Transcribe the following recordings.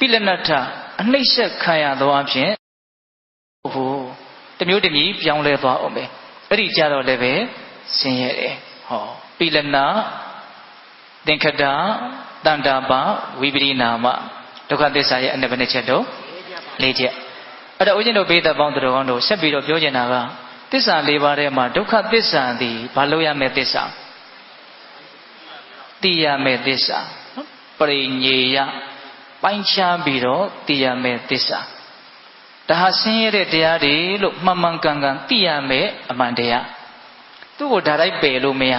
ပိလနထအနှိမ့်ဆက်ခံရသောအဖြစ်ဟိုတမျိုးတမီပြောင်းလဲသွားအောင်ပဲအဲ့ဒီကြတော့လည်းပဲဆင်းရဲတယ်ဟောပိလနာသင်္ခတတန္တာပဝိပရိနာမဒုက္ခသစ္စာရဲ့အနည်းဘယ်နှချက်တော့၄ချက်အဲ့တော့ဦးဇင်းတို့ဘေးသက်ပေါင်းတော်ကောင်းတို့ဆက်ပြီးတော့ပြောချင်တာကသစ္စာ၄ပါးထဲမှာဒုက္ခသစ္စာသည်ဘာလို့ရမယ့်သစ္စာသိရမယ့်သစ္စာပရိညေယ ပိုင်းခြားပြီးတော့သိရမယ့်သစ္စာဒါဟာဆင်းရဲတဲ့တရားတွေလို့မှန်မှန်ကန်ကန်သိရမယ့်အမှန်တရားသူ့ကိုဒါတိုင်းပယ်လို့မရ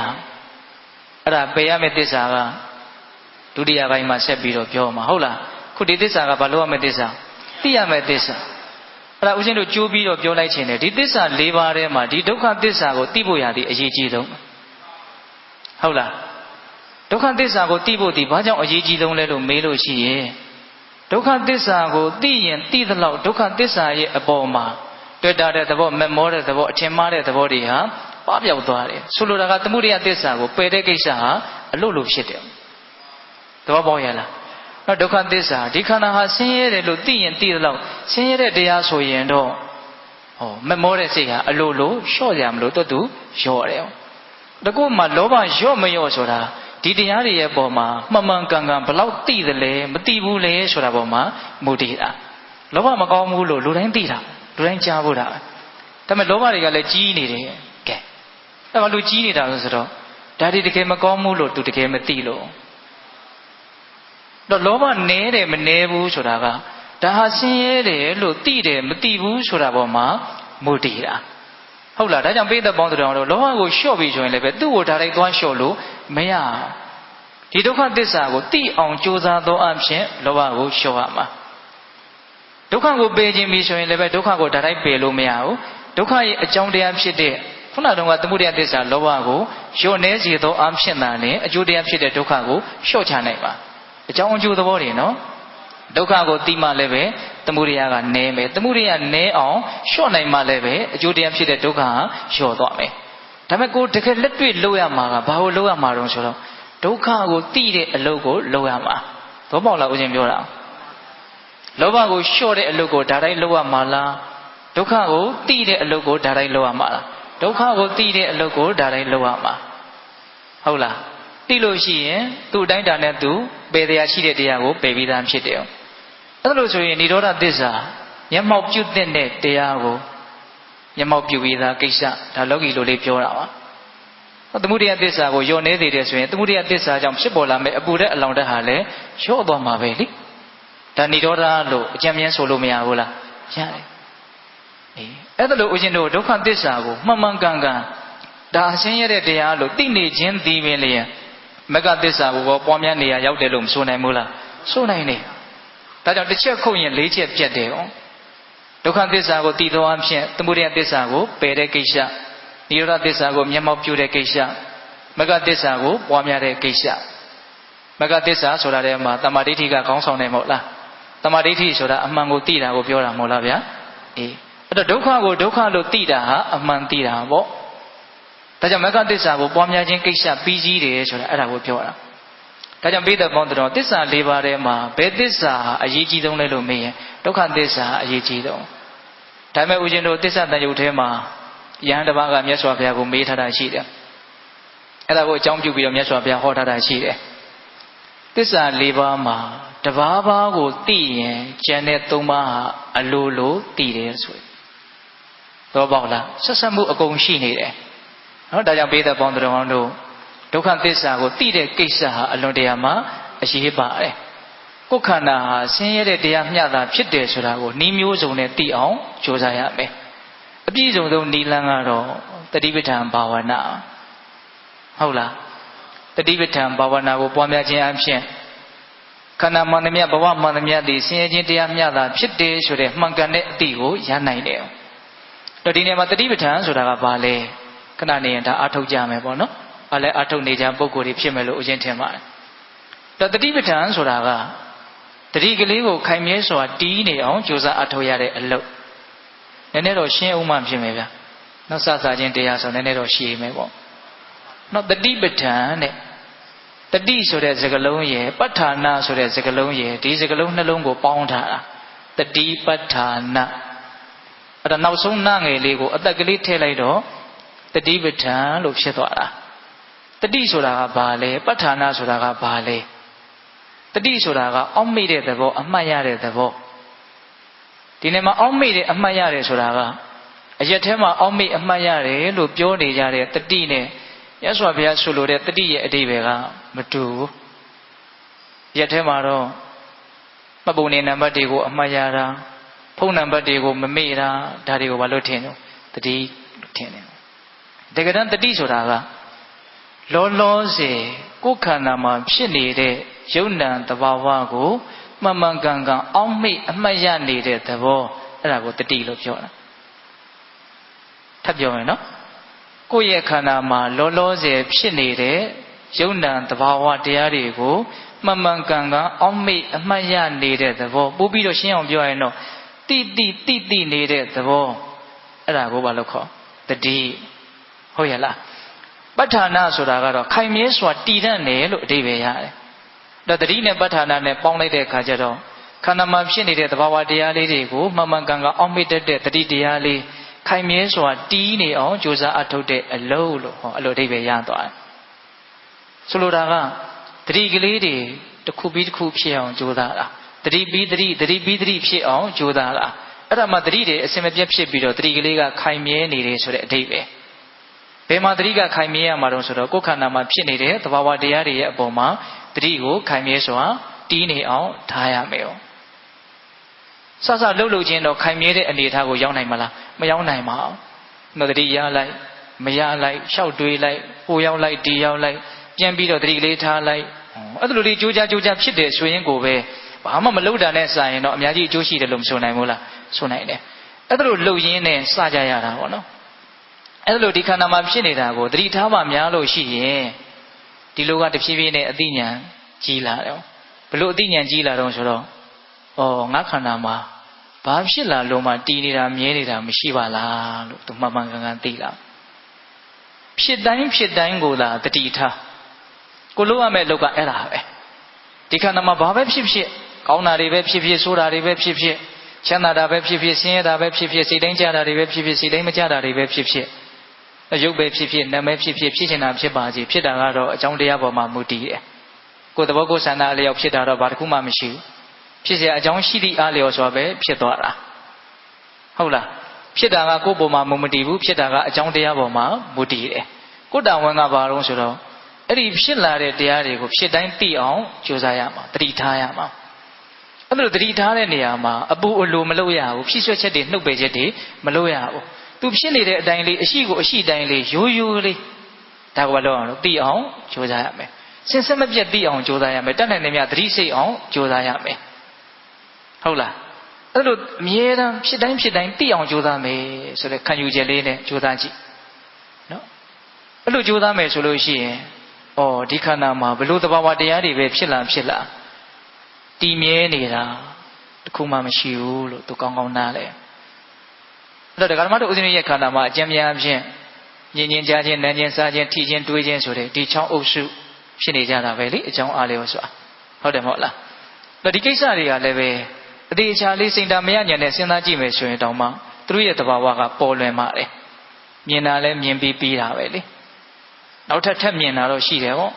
အဲ့ဒါပယ်ရမယ့်သစ္စာကဒုတိယပိုင်းမှာဆက်ပြီးတော့ပြောမှာဟုတ်လားခုဒီသစ္စာကဘာလို့ရမယ့်သစ္စာသိရမယ့်သစ္စာအဲ့ဒါဦးဇင်းတို့ကြိုးပြီးတော့ပြောလိုက်ခြင်းတယ်ဒီသစ္စာ၄ပါးထဲမှာဒီဒုက္ခသစ္စာကိုသိဖို့ရသည်အရေးကြီးဆုံးဟုတ်လားဒုက္ခသစ္စာကိုသိဖို့ဒီဘာကြောင့်အရေးကြီးဆုံးလဲလို့မေးလို့ရှိရင် ဒုက္ခသစ္စာကိုသိရင်သိသလောက်ဒုက္ခသစ္စာရဲ့အပေါ်မှာတွေ့တာတဲ့သဘောမမောတဲ့သဘောအထင်မှားတဲ့သဘောတွေဟာပပျောက်သွားတယ်ဆိုလိုတာကသမုဒိယသစ္စာကိုပယ်တဲ့ကိစ္စဟာအလို့လို့ဖြစ်တယ်သဘောပေါက်ရလားတော့ဒုက္ခသစ္စာဒီခန္ဓာဟာဆင်းရဲတယ်လို့သိရင်သိသလောက်ဆင်းရဲတဲ့တရားဆိုရင်တော့ဟောမမောတဲ့စိတ်ဟာအလိုလိုလျှော့ကြမလို့တွတ်တူလျှော့တယ်တကုမှလောဘလျော့မလျော့ဆိုတာ ဒီတရားတွေရဲ့ပုံမှာမှန်မှန်ကန်ကန်ဘလောက်သိသလဲမသိဘူးလေဆိုတာပုံမှာမူတည်တာလောဘမကောင်းဘူးလို့လူတိုင်းသိတာလူတိုင်းကြားဖို့တာဒါပေမဲ့လောဘတွေကလည်းကြီးနေတယ်ကဲအဲ့မှာလူကြီးနေတာလို့ဆိုတော့ဒါတွေတကယ်မကောင်းဘူးလို့သူတကယ်မသိလို့တော့လောဘနည်းတယ်မနည်းဘူးဆိုတာကဒါဟာဆင်းရဲတယ်လို့သိတယ်မသိဘူးဆိုတာပေါ်မှာမူတည်တာ ဟုတ်လားဒါကြောင့်ပိဿပေါင်းတော်တို့လောဘကိုလျှော့ပြီးဆိုရင်လည်းပဲသူ့ကိုဒါလိုက်သွားလျှော့လို့မရဒီဒုက္ခသစ္စာကိုသိအောင်ကြိုးစားသောအဖြစ်လောဘကိုလျှော့ရမှာဒုက္ခကိုပယ်ခြင်းပြီးဆိုရင်လည်းပဲဒုက္ခကိုဒါလိုက်ပယ်လို့မရဘူးဒုက္ခရဲ့အကြောင်းတရားဖြစ်တဲ့ခုနတုန်းကသမုဒယသစ္စာလောဘကိုလျှော့နေစေသောအဖြစ်သာနဲ့အကျိုးတရားဖြစ်တဲ့ဒုက္ခကိုလျှော့ချနိုင်ပါအကြောင်းအကျိုးသဘောတွေနော် ဒုက္ခကိုသိမှလည်းပဲသမုဒယကနည်းမယ်သမုဒယနည်းအောင်လျှော့နိုင်မှလည်းပဲအကျိုးတရားဖြစ်တဲ့ဒုက္ခဟာလျှော့သွားမယ်ဒါပေမဲ့ကိုတကယ်လက်တွေ့လုပ်ရမှာကဘာကိုလုပ်ရမှာတုံးဆိုတော့ဒုက္ခကိုသိတဲ့အလုပ်ကိုလုပ်ရမှာသဘောပေါက်လားဦးဇင်းပြောတာလောဘကိုလျှော့တဲ့အလုပ်ကိုဒါတိုင်းလုပ်ရမှာလားဒုက္ခကိုသိတဲ့အလုပ်ကိုဒါတိုင်းလုပ်ရမှာလားဒုက္ခကိုသိတဲ့အလုပ်ကိုဒါတိုင်းလုပ်ရမှာဟုတ်လားသိလို့ရှိရင်သူ့အတိုင်းတာနဲ့သူပယ်တရားရှိတဲ့တရားကိုပယ်ပြီးသားဖြစ်တယ် အဲ့လိုဆိုရင်និရောဓသစ္စာမျက်မှောက်ပြုတဲ့တရားကိုမျက်မှောက်ပြုပြီးသားကိစ္စဒါလောကီလိုလေးပြောတာပါသမုဒိယသစ္စာကိုယုံနေသေးတယ်ဆိုရင်သမုဒိယသစ္စာကြောင့်ဖြစ်ပေါ်လာမယ့်အပူတဲ့အလောင်တက်ဟာလည်းရော့သွားမှာပဲလေဒါនិရောဓလို့အကြံဉာဏ်ဆိုလို့မရဘူးလားရတယ်အေးအဲ့ဒါလို့ဦးဇင်းတို့ဒုက္ခသစ္စာကိုမှန်မှန်ကန်ကန်ဒါအရှင်းရတဲ့တရားလို့သိနေခြင်းဒီပင်လျင်မကသစ္စာကိုပွားများနေရရောက်တယ်လို့မဆိုနိုင်ဘူးလားဆိုနိုင်တယ် ဒါကြောင့်တစ်ချက်ခုတ်ရင်၄ချက်ပြတ်တယ်ဩဒုက္ခသစ္စာကိုတည်သောအဖြစ်သမုဒယသစ္စာကိုပယ်တဲ့ကိစ္စနိရောဓသစ္စာကိုမျက်မှောက်ပြုတဲ့ကိစ္စမကသစ္စာကိုပွားများတဲ့ကိစ္စမကသစ္စာဆိုတာတည်းမှာတမာဒိဋ္ဌိကခေါင်းဆောင်တယ်မဟုတ်လားတမာဒိဋ္ဌိဆိုတာအမှန်ကိုသိတာကိုပြောတာမဟုတ်လားဗျာအေးအဲ့တော့ဒုက္ခကိုဒုက္ခလို့သိတာဟာအမှန်သိတာပေါ့ဒါကြောင့်မကသစ္စာကိုပွားများခြင်းကိစ္စပြီးစည်းတယ်ဆိုတာအဲ့ဒါကိုပြောတာ ဒါကြောင့်ပိဿပေါင်းတော်သစ္စာ၄ပါးထဲမှာဘယ်သစ္စာအရေးကြီးဆုံးလဲလို့မေးရင်ဒုက္ခသစ္စာအရေးကြီးဆုံးဒါပေမဲ့ဦးဇင်းတို့သစ္စာတန်ရုပ်ထဲမှာယဟန်တစ်ပါးကမြတ်စွာဘုရားကိုမေးထားတာရှိတယ်အဲ့ဒါကိုအကြောင်းပြုပြီးတော့မြတ်စွာဘုရားဟောထားတာရှိတယ်သစ္စာ၄ပါးမှာတဘာဘာကိုသိရင်ကျန်တဲ့၃ပါးဟာအလိုလိုသိတယ်ဆိုရင်တော့ပေါ့လားဆက်ဆက်မှုအကုန်ရှိနေတယ်နော်ဒါကြောင့်ပိဿပေါင်းတော်တို့ ဒုက္ခသစ္စာကိုသိတဲ့ကိစ္စဟာအလွန်တရာမှအရေးပါတယ်ကိုယ်ခန္ဓာဟာဆင်းရဲတဲ့တရားမျှတာဖြစ်တယ်ဆိုတာကိုနှီးမျိုးစုံနဲ့သိအောင်ကြိုးစားရမယ်အပြည့်စုံဆုံးနိလန်းကတော့တတိပဋ္ဌာန်ဘာဝနာဟုတ်လားတတိပဋ္ဌာန်ဘာဝနာကိုပွားများခြင်းအပြင်ခန္ဓာမှန်သမျှဘဝမှန်သမျှဒီဆင်းရဲခြင်းတရားမျှတာဖြစ်တယ်ဆိုတဲ့မှန်ကန်တဲ့အတိကိုရနိုင်တယ်တော့ဒီနေရာမှာတတိပဋ္ဌာန်ဆိုတာကဘာလဲခဏနေရင်ဒါအထုတ်ကြမယ်ပေါ့နော် ဘာလဲအထုတ်နေကြပုံကိုယ်တွေဖြစ်မယ်လို့အရင်ထင်ပါတယ်တတတိပဋ္ဌာန်ဆိုတာကတတိကလေးကိုခိုင်မြဲစွာတီးနေအောင်ကြိုးစားအထောက်ရတဲ့အလုပ်နည်းနည်းတော့ရှင်းအောင်မှဖြစ်မယ်ဗျာနောက်စစချင်းတရားဆိုနည်းနည်းတော့ရှင်းမယ်ပေါ့နောက်တတိပဋ္ဌာန်တဲ့တတိဆိုတဲ့စကားလုံးရယ်ပဋ္ဌာနာဆိုတဲ့စကားလုံးရယ်ဒီစကားလုံးနှလုံးကိုပေါင်းထားတာတတိပဋ္ဌာနာအဲ့ဒါနောက်ဆုံးနာငယ်လေးကိုအသက်ကလေးထည့်လိုက်တော့တတိပဋ္ဌာန်လို့ဖြစ်သွားတာ တတိဆိုတာကဘာလဲပဋ္ဌာနာဆိုတာကဘာလဲတတိဆိုတာကအောက်မေ့တဲ့သဘောအမှတ်ရတဲ့သဘောဒီနေ့မှာအောက်မေ့တဲ့အမှတ်ရတယ်ဆိုတာကအရက်ထဲမှာအောက်မေ့အမှတ်ရတယ်လို့ပြောနေကြတဲ့တတိနဲ့ရသော်ဘုရားဆိုလိုတဲ့တတိရဲ့အတိပယ်ကမတူဘူးရက်ထဲမှာတော့မပုံနေနံပါတ်တွေကိုအမှတ်ရတာဖုန်းနံပါတ်တွေကိုမမေ့တာဒါတွေကိုဘာလို့ထင်လဲတတိလို့ထင်တယ်တကယ်တမ်းတတိဆိုတာက လောလောဆယ်ကိုယ်ခန္ဓာမှာဖြစ်နေတဲ့ယုံ nant တဘာဝကိုမှန်မှန်ကန်ကန်အောက်မေ့အမှတ်ရနေတဲ့သဘောအဲ့ဒါကိုတတိလို့ပြောတာထပ်ပြောမယ်နော်ကိုယ့်ရဲ့ခန္ဓာမှာလောလောဆယ်ဖြစ်နေတဲ့ယုံ nant တဘာဝတရားတွေကိုမှန်မှန်ကန်ကန်အောက်မေ့အမှတ်ရနေတဲ့သဘောပို့ပြီးတော့ရှင်းအောင်ပြောရရင်တော့တိတိတိတိနေတဲ့သဘောအဲ့ဒါကိုဘာလို့ခေါ်တတိဟုတ်ရဲ့လား ပဋ္ဌာနာဆိုတာကတော့ခိုင်မြဲစွာတည်တတ်တယ်လို့အဓိပ္ပာယ်ရတယ်ဒါတတိနဲ့ပဋ္ဌာနာနဲ့ပေါင်းလိုက်တဲ့အခါကျတော့ခန္ဓာမှာဖြစ်နေတဲ့သဘာဝတရားလေးတွေကိုမှန်မှန်ကန်ကန်အောက်မေ့တတ်တဲ့တတိတရားလေးခိုင်မြဲစွာတီးနေအောင်ကြိုးစားအထုတ်တဲ့အလုံးလို့ဟောအဲ့လိုအဓိပ္ပာယ်ရသွားတယ်ဆိုလိုတာကတတိကလေးတွေတစ်ခုပြီးတစ်ခုဖြစ်အောင်ကြိုးစားတာတတိပြီးတတိတတိပြီးတတိဖြစ်အောင်ကြိုးစားတာအဲ့ဒါမှတတိတွေအစင်မပြတ်ဖြစ်ပြီးတော့တတိကလေးကခိုင်မြဲနေတယ်ဆိုတဲ့အဓိပ္ပာယ် ဘယ်မှာတတိကခိုင်မြဲရမှာတော့ဆိုတော့ကိုယ်ခန္ဓာမှာဖြစ်နေတဲ့သဘာဝတရားတွေရဲ့အပေါ်မှာတတိကိုခိုင်မြဲစွာတီးနေအောင်ထားရမယ်။ဆဆလှုပ်လှုပ်ခြင်းတော့ခိုင်မြဲတဲ့အနေအထားကိုရောက်နိုင်မလားမရောက်နိုင်ပါဘူး။နော်တတိရလိုက်မရလိုက်ရှောက်တွေးလိုက်ပိုရောက်လိုက်တီရောက်လိုက်ပြန်ပြီးတော့တတိကလေးထားလိုက်အဲ့ဒါလိုလေးကြိုးကြကြိုးကြဖြစ်တယ်ဆိုရင်ကိုပဲဘာမှမလုပ်တာနဲ့စာရင်တော့အများကြီးအကျိုးရှိတယ်လို့မဆိုနိုင်ဘူးလားဆိုနိုင်တယ်အဲ့ဒါလိုလှုပ်ရင်းနဲ့စကြရတာပေါ့နော် အဲ့လိုဒီခန္ဓာမှာဖြစ်နေတာကိုသတိထားမှများလို့ရှိရင်ဒီလိုကတဖြည်းဖြည်းနဲ့အသိဉာဏ်ကြီးလာတယ်ဘလို့အသိဉာဏ်ကြီးလာတော့ဆိုတော့ဩငါခန္ဓာမှာဘာဖြစ်လာလို့မှတည်နေတာမြဲနေတာမရှိပါလားလို့သူမှန်မှန်ကန်ကန်သိလာဖြစ်တိုင်းဖြစ်တိုင်းကိုသာတတိထားကိုလို့ရမယ့်လောက်ကအဲ့ဒါပဲဒီခန္ဓာမှာဘာပဲဖြစ်ဖြစ်ကောင်းတာတွေပဲဖြစ်ဖြစ်ဆိုးတာတွေပဲဖြစ်ဖြစ်ချမ်းသာတာပဲဖြစ်ဖြစ်ဆင်းရဲတာပဲဖြစ်ဖြစ်စိတ်တိုင်းကြတာတွေပဲဖြစ်ဖြစ်စိတ်တိုင်းမကြတာတွေပဲဖြစ်ဖြစ် ရုပ်ပဲဖြစ်ဖြစ်နာမည်ဖြစ်ဖြစ်ဖြစ်ချင်တာဖြစ်ပါစေဖြစ်တာကတော့အကြောင်းတရားပေါ်မှာမူတည်တယ်ကိုယ်တဘောကိုယ်ဆန္ဒအလျောက်ဖြစ်တာတော့ဘာတစ်ခုမှမရှိဘူးဖြစ်เสียအကြောင်းရှိသည့်အားလျော်စွာပဲဖြစ်သွားတာဟုတ်လားဖြစ်တာကကိုယ်ပေါ်မှာမမတည်ဘူးဖြစ်တာကအကြောင်းတရားပေါ်မှာမူတည်တယ်ကိုယ်တန်ဝန်ကဘာလို့ဆိုတော့အဲ့ဒီဖြစ်လာတဲ့တရားတွေကိုဖြစ်တိုင်းသိအောင်ကြိုးစားရမှာတတိထားရမှာအဲ့လိုတတိထားတဲ့နေရာမှာအပူအလိုမလုပ်ရဘူးဖြစ်ရွှက်ချက်တွေနှုတ်ပယ်ချက်တွေမလုပ်ရဘူး သူဖြစ်နေတဲ့အတိုင်းလေးအရှိကိုအရှိတိုင်းလေးရိုးရိုးလေးဒါကဘာလို့အောင်လို့သိအောင်ကြိုးစားရမယ်စင်စက်မပြတ်သိအောင်ကြိုးစားရမယ်တတ်နိုင်တဲ့မြတ်သတိစိတ်အောင်ကြိုးစားရမယ်ဟုတ်လားအဲ့လိုအမြဲတမ်းဖြစ်တိုင်းဖြစ်တိုင်းသိအောင်ကြိုးစားမယ်ဆိုတဲ့ခံယူချက်လေးနဲ့ကြိုးစားကြည့်နော်အဲ့လိုကြိုးစားမယ်ဆိုလို့ရှိရင်ဩဒီခန္ဓာမှာဘလို့တဘာဝတရားတွေပဲဖြစ်လာဖြစ်လာတည်မြဲနေတာတခုမှမရှိဘူးလို့သူကောင်းကောင်းနားလဲ အဲ့တော့ဒကာဓမ္မတို့ဦးဇင်းရဲ့ခန္ဓာမှာအကျဉ်းများဖြင့်ညင်ညင်ကြားခြင်းနန်းခြင်းစားခြင်းထိခြင်းတွေးခြင်းဆိုတဲ့ဒီချောင်းအုပ်စုဖြစ်နေကြတာပဲလေအကြောင်းအားလျော်စွာဟုတ်တယ်မဟုတ်လားအဲ့ဒီကိစ္စတွေကလည်းပဲအသေးချာလေးစိတ်ဓာမရညံနဲ့စဉ်းစားကြည့်မယ်ဆိုရင်တောင်မှသူတို့ရဲ့တဘာဝကပေါ်လွင်ပါတယ်မြင်တာလည်းမြင်ပြီးပြီးတာပဲလေနောက်ထပ်ထပ်မြင်တာတော့ရှိတယ်ပေါ့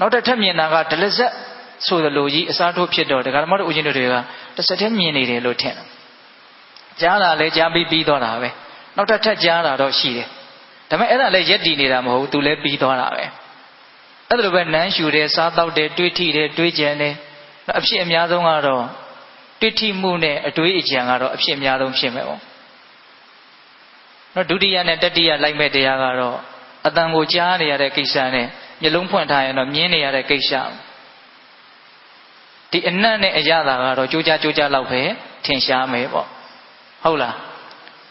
နောက်ထပ်ထပ်မြင်တာကဒလဇက်ဆိုသလိုကြီးအစားထိုးဖြစ်တော့ဒကာဓမ္မတို့ဦးဇင်းတို့တွေကတစ်စက်တည်းမြင်နေတယ်လို့ထင်တယ် ကြားတာလည်းကြားပြီးပြီးသွားတာပဲနောက်ထပ်ထပ်ကြားတာတော့ရှိတယ်ဒါပေမဲ့အဲ့ဒါလည်းရက်တည်နေတာမဟုတ်ဘူးသူလည်းပြီးသွားတာပဲအဲ့ဒါလိုပဲနန်းရှူတယ်စားတော့တယ်တွေးထိတယ်တွေးကြံတယ်အဖြစ်အများဆုံးကတော့တွေးထိမှုနဲ့အတွေးအကြံကတော့အဖြစ်အများဆုံးဖြစ်မယ်ပေါ့နော်ဒုတိယနဲ့တတိယလိုက်မဲ့တရားကတော့အတန်ကိုကြားနေရတဲ့ကိစ္စနဲ့မျက်လုံးဖွင့်ထားရင်တော့မြင်နေရတဲ့ကိစ္စဒီအနတ်နဲ့အရသာကတော့ကြိုးကြားကြိုးကြားလောက်ပဲထင်ရှားမယ်ပေါ့ ဟုတ်လား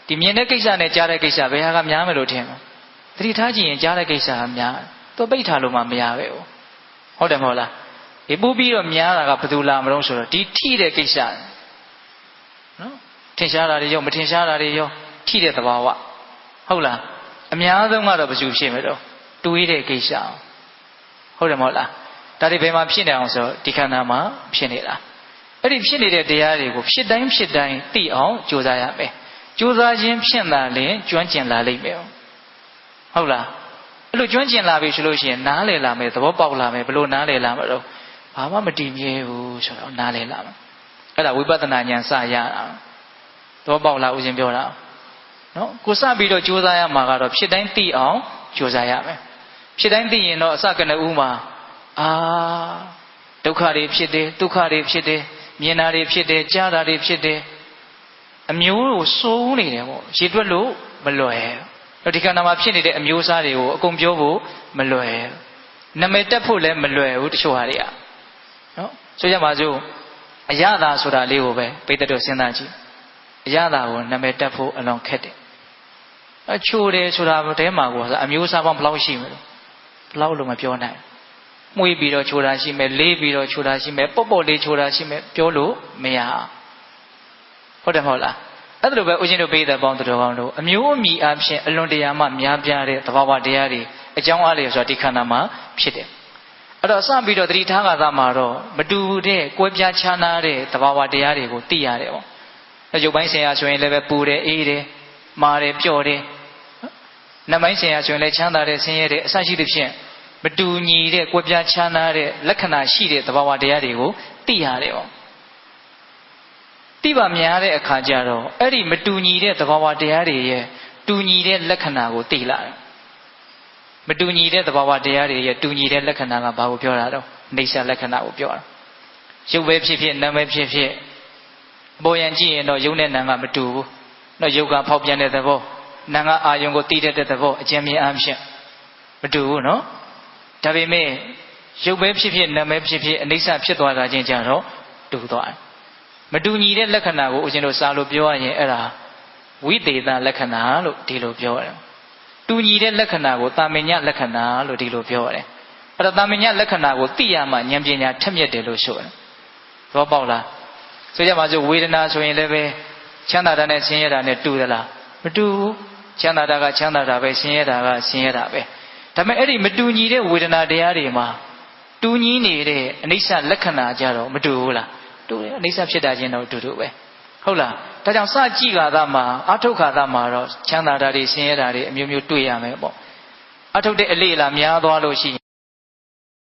ဒီမြင်တဲ့ကိစ္စနဲ့ကြားတဲ့ကိစ္စဘယ်ဟာကများမယ်လို့ထင်လဲသတိထားကြည့်ရင်ကြားတဲ့ကိစ္စကများသူပိတ်ထားလို့မှမရပဲဟုတ်တယ်မဟုတ်လားဒီပူပြီးတော့များတာကဘယ်သူလာမလို့ဆိုတော့ဒီထိတဲ့ကိစ္စနော်ထင်ရှားတာတွေရောမထင်ရှားတာတွေရောထိတဲ့သဘာဝဟုတ်လားအများဆုံးကတော့ဘယ်သူဖြစ်မယ်တော့တွေးတဲ့ကိစ္စဟဟုတ်တယ်မဟုတ်လားဒါတွေဘယ်မှာဖြစ်နေအောင်ဆိုတော့ဒီခန္ဓာမှာဖြစ်နေတာ အဲ့ဒီဖြစ်နေတဲ့တရားတွေကိုဖြစ်တိုင်းဖြစ်တိုင်းသိအောင်ကြိုးစားရမယ်ကြိုးစားခြင်းဖြင့်သာလျှင်ကျွမ်းကျင်လာလိမ့်မယ်ဟုတ်လားအဲ့လိုကျွမ်းကျင်လာပြီဆိုလို့ရှိရင်နားလည်လာမယ်သဘောပေါက်လာမယ်ဘယ်လိုနားလည်လာမလို့ဘာမှမတည်မြဲဘူးဆိုတော့နားလည်လာမယ်အဲ့ဒါဝိပဿနာဉာဏ်စရတာသဘောပေါက်လားဦးဇင်ပြောတာနော်ကိုစပြီးတော့ကြိုးစားရမှာကတော့ဖြစ်တိုင်းသိအောင်ကြိုးစားရမယ်ဖြစ်တိုင်းသိရင်တော့အစကနဦးမှာအာဒုက္ခတွေဖြစ်တယ်ဒုက္ခတွေဖြစ်တယ် မြင်တာတွေဖြစ်တယ်ကြားတာတွေဖြစ်တယ်အမျိုးကိုစိုးနေတယ်ပေါ့ရေတွက်လို့မလွယ်တော့ဒီခန္ဓာမှာဖြစ်နေတဲ့အမျိုးအစားတွေကိုအကုန်ပြောဖို့မလွယ်နမည်တက်ဖို့လည်းမလွယ်ဘူးတချို့ဟာတွေကနော်ဆိုကြပါစို့အရသာဆိုတာလေးကိုပဲပိဋကတို့စဉ်းစားကြည့်အရသာကိုနမည်တက်ဖို့အလွန်ခက်တယ်အချိုတယ်ဆိုတာတဲမှာကိုအမျိုးအစားပေါင်းဘယ်လောက်ရှိမလဲဘယ်လောက်လို့မပြောနိုင် မှုေးပြီးတော့ချိုတာရှိမယ်လေးပြီးတော့ချိုတာရှိမယ်ပေါ့ပေါ့လေးချိုတာရှိမယ်ပြောလို့မရဟုတ်တယ်မဟုတ်လားအဲ့ဒါလိုပဲဦးဇင်းတို့ပေးတဲ့ပေါင်းတော်ကောင်းတို့အမျိုးအမည်အဖြစ်အလွန်တရာမှများပြားတဲ့သဘာဝတရားတွေအကြောင်းအားလျော်ဆိုတာဒီခန္ဓာမှာဖြစ်တယ်အဲ့တော့စပြီးတော့တတိထားကသာမှာတော့မတူတဲ့ကွဲပြားခြားနားတဲ့သဘာဝတရားတွေကိုသိရတယ်ပေါ့။ရုပ်ပိုင်းဆင်ရဆိုရင်လည်းပဲပူတယ်အေးတယ်မာတယ်ပျော့တယ်။နတ်ပိုင်းဆင်ရဆိုရင်လည်းချမ်းသာတယ်ဆင်းရဲတယ်အစရှိသဖြင့် မတူညီတဲ့ကွဲပြားခြားနားတဲ့လက္ခဏာရှိတဲ့သဘာဝတရားတွေကိုသိရတယ်ပေါ့။သိပါများတဲ့အခါကျတော့အဲ့ဒီမတူညီတဲ့သဘာဝတရားတွေရဲ့တူညီတဲ့လက္ခဏာကိုသိလာတယ်။မတူညီတဲ့သဘာဝတရားတွေရဲ့တူညီတဲ့လက္ခဏာကဘာကိုပြောတာတော့နေဆာလက္ခဏာကိုပြောတာ။ရုပ်ပဲဖြစ်ဖြစ်နာမ်ပဲဖြစ်ဖြစ်အပေါ်ယံကြည့်ရင်တော့ယုံနဲ့နာမ်ကမတူဘူး။တော့ယုတ်ကဖောက်ပြန်တဲ့သဘောနာမ်ကအာယုံကိုတည်တဲ့သဘောအကျဉ်းမြင်အားဖြင့်မတူဘူးနော်။ ဒါပေမဲ့ရုပ်ပဲဖြစ်ဖြစ်နာမ်ပဲဖြစ်ဖြစ်အနိစ္စဖြစ်သွားတာချင်းကြတော့တူသွားတယ်။မတူညီတဲ့လက္ခဏာကိုဦးဇင်းတို့စာလို့ပြောရရင်အဲ့ဒါဝိသေသလက္ခဏာလို့ဒီလိုပြောရတယ်။တူညီတဲ့လက္ခဏာကိုတာမညလက္ခဏာလို့ဒီလိုပြောရတယ်။အဲ့တော့တာမညလက္ခဏာကိုသိရမှဉာဏ်ပညာထက်မြက်တယ်လို့ဆိုရတယ်။သဘောပေါက်လား။ဆိုကြပါစို့ဝေဒနာဆိုရင်လည်းပဲချမ်းသာတာနဲ့ဆင်းရဲတာနဲ့တူသလား။မတူဘူး။ချမ်းသာတာကချမ်းသာတာပဲဆင်းရဲတာကဆင်းရဲတာပဲ။ ဒါပေမဲ့အဲ့ဒီမတူညီတဲ့ဝေဒနာတရားတွေမှာတူညီနေတဲ့အနိစ္စလက္ခဏာကြတော့မတူဘူးလား။တူတယ်အနိစ္စဖြစ်တာချင်းတော့တူတူပဲ။ဟုတ်လားဒါကြောင့်စကြည့်ခါသားမှာအထုတ်ခါသားမှာတော့ချမ်းသာတာတွေဆင်းရဲတာတွေအမျိုးမျိုးတွေ့ရမယ်ပေါ့အထုတ်တဲ့အလေးလာများသွားလို့ရှိ